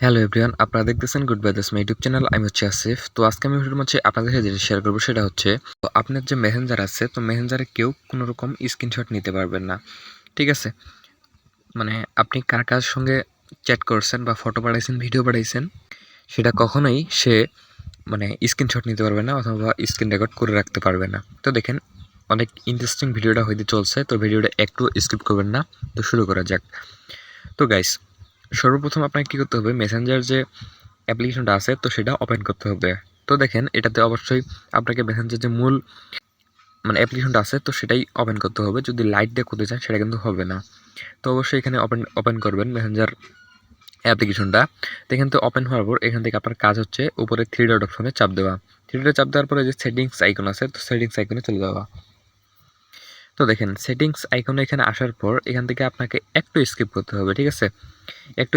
Hello everyone আপনারা দেখতেছেন good brothers my YouTube channel আমি হচ্ছে আসিফ তো আজকে আমি ভিডিওর মধ্যে আপনাদের সাথে যেটা শেয়ার করব সেটা হচ্ছে, তো আপনার যে মেসেঞ্জার আছে, তো মেসেঞ্জারে কেউ কোনো রকম স্ক্রিনশট নিতে পারবেন না। ঠিক আছে? মানে আপনি কার কার সঙ্গে চ্যাট করছেন বা ফটো পাঠাইছেন ভিডিও পাঠাইছেন, সেটা কখনোই সে মানে স্ক্রিনশট নিতে পারবে না অথবা স্ক্রিন রেকর্ড করে রাখতে পারবে না। তো দেখেন, অনেক ইন্টারেস্টিং ভিডিওটা হইতে চলছে, তো ভিডিওটা একটু স্কিপ করবেন না। তো শুরু করা যাক। তো গাইস সর্বপ্রথম আপনাকে কী করতে হবে? মেসেঞ্জার যে অ্যাপ্লিকেশনটা আছে, তো সেটা ওপেন করতে হবে। তো দেখেন, এটাতে অবশ্যই আপনাকে মেসেঞ্জার যে মূল মানে অ্যাপ্লিকেশনটা আছে, তো সেটাই ওপেন করতে হবে। যদি লাইট দিয়ে করতে চান, সেটা কিন্তু হবে না। তো অবশ্যই এখানে ওপেন ওপেন করবেন মেসেঞ্জার অ্যাপ্লিকেশনটা তো এখান থেকে ওপেন হওয়ার পর এখান থেকে আপনার কাজ হচ্ছে উপরে থ্রি ডট অপশনে চাপ দেওয়া। থ্রি ডটে চাপ দেওয়ার পরে যে সেটিংস আইকন আছে, তো সেটিংস আইকনে চলে যাওয়া। তো দেখেন সেটিংস আইকনে এখানে আসার পর এখান থেকে আপনাকে একটু স্কিপ করতে হবে, ঠিক আছে? একটু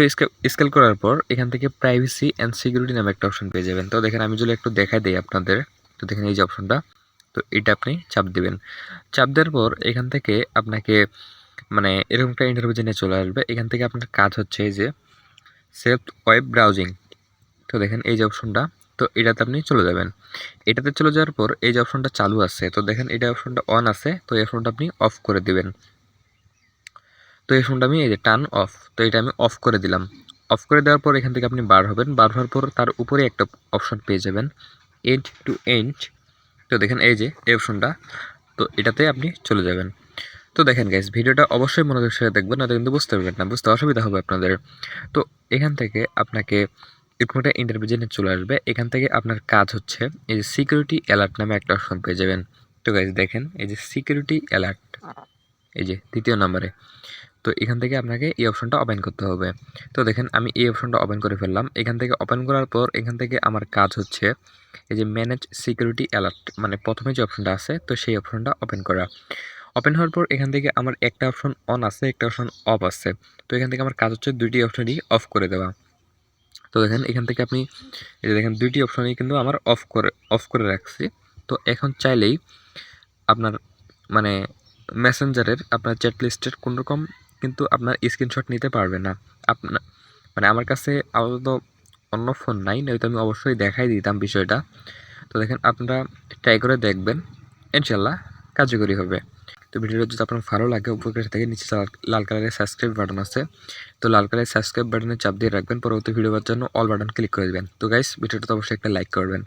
স্কেল করার পর এখান থেকে প্রাইভেসি অ্যান্ড সিকিউরিটি নামে একটা অপশন পেয়ে যাবেন। তো দেখেন, আমি যদি একটু দেখাই দিই আপনাদের, তো দেখেন এই যে অপশনটা তো এটা আপনি চাপ দিবেন। চাপ দেওয়ার পর এখান থেকে আপনাকে মানে এরকম একটা ইন্টারভিউ জেনে চলে আসবে। এখান থেকে আপনার কাজ হচ্ছে এই যে সেলফ ওয়েব ব্রাউজিং তো দেখেন এই যে অপশনটা তো এটাতে আপনি চলে যাবেন। এটাতে চলে যাওয়ার পর এই যে অপশনটা চালু আছে, তো দেখেন এটা অপশনটা অন আছে, তো এই অপশনটা আপনি অফ করে দিবেন। তো এই ফোনটা আমি এই যে টার্ন অফ তো এটা আমি অফ করে দিলাম। অফ করে দেওয়ার পর এখান থেকে আপনি বার হবেন, বার হওয়ার পর তার উপরে একটা অপশন পেয়ে যাবেন এন্ড টু এন্ড তো দেখেন এই যে, এই অপশনটা তো এটাতে আপনি চলে যাবেন। তো দেখেন গাইজ ভিডিওটা অবশ্যই মনোযোগ সাথে দেখবেন, না কিন্তু বুঝতে পারবেন না, বুঝতে অসুবিধা হবে আপনাদের। তো এখান থেকে আপনাকে একটা ইন্টারভিউ চলে আসবে। এখান থেকে আপনার কাজ হচ্ছে এই যে সিকিউরিটি অ্যালার্ট নামে একটা অপশন পেয়ে যাবেন। তো গাইজ দেখেন, এই যে সিকিউরিটি অ্যালার্ট এই যে তৃতীয় নম্বরে। তো এখান থেকে আপনাকে এই অপশনটা ওপেন করতে হবে। তো দেখেন, আমি এই অপশনটা ওপেন করে ফেললাম। এখান থেকে ওপেন করার পর এখান থেকে আমার কাজ হচ্ছে এই যে ম্যানেজ সিকিউরিটি অ্যালার্ট মানে প্রথমে যে অপশনটা আছে, তো সেই অপশনটা ওপেন করা। ওপেন হওয়ার পর এখান থেকে আমার একটা অপশন অন আছে, একটা অপশন অফ আছে। তো এখান থেকে আমার কাজ হচ্ছে দুইটি অপশনই অফ করে দেওয়া। তো দেখেন, এখান থেকে আপনি যে দেখেন, দুইটি অপশনই কিন্তু আমার অফ করে অফ করে রাখছি। তো এখন চাইলেই আপনার মানে মেসেঞ্জারের আপনার চ্যাট লিস্টের কোনোরকম কিন্তু আপনার স্ক্রিনশট নিতে পারবে না। আপনার মানে আমার কাছে আপাতত অন্য ফোন নাই, নয়তো আমি অবশ্যই দেখাই দিতাম বিষয়টা। তো দেখেন, আপনারা ট্রাই করে দেখবেন। ইনশাল্লাহ কার্যকরী হবে। তো ভিডিওটা যদি আপনার ভালো লাগে উপকার থেকে নিচে লাল কালারের সাবস্ক্রাইব বাটন আছে। তো লাল কালারের সাবস্ক্রাইব বাটনে চাপ দিয়ে রাখবেন, পরবর্তী ভিডিও পাওয়ার জন্য অল বাটন ক্লিক করে দেবেন। তো গাইস ভিডিওটা তো অবশ্যই একটা লাইক করবেন।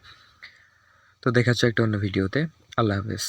তো দেখা হচ্ছে একটা অন্য ভিডিওতে আল্লাহ হাফেজ।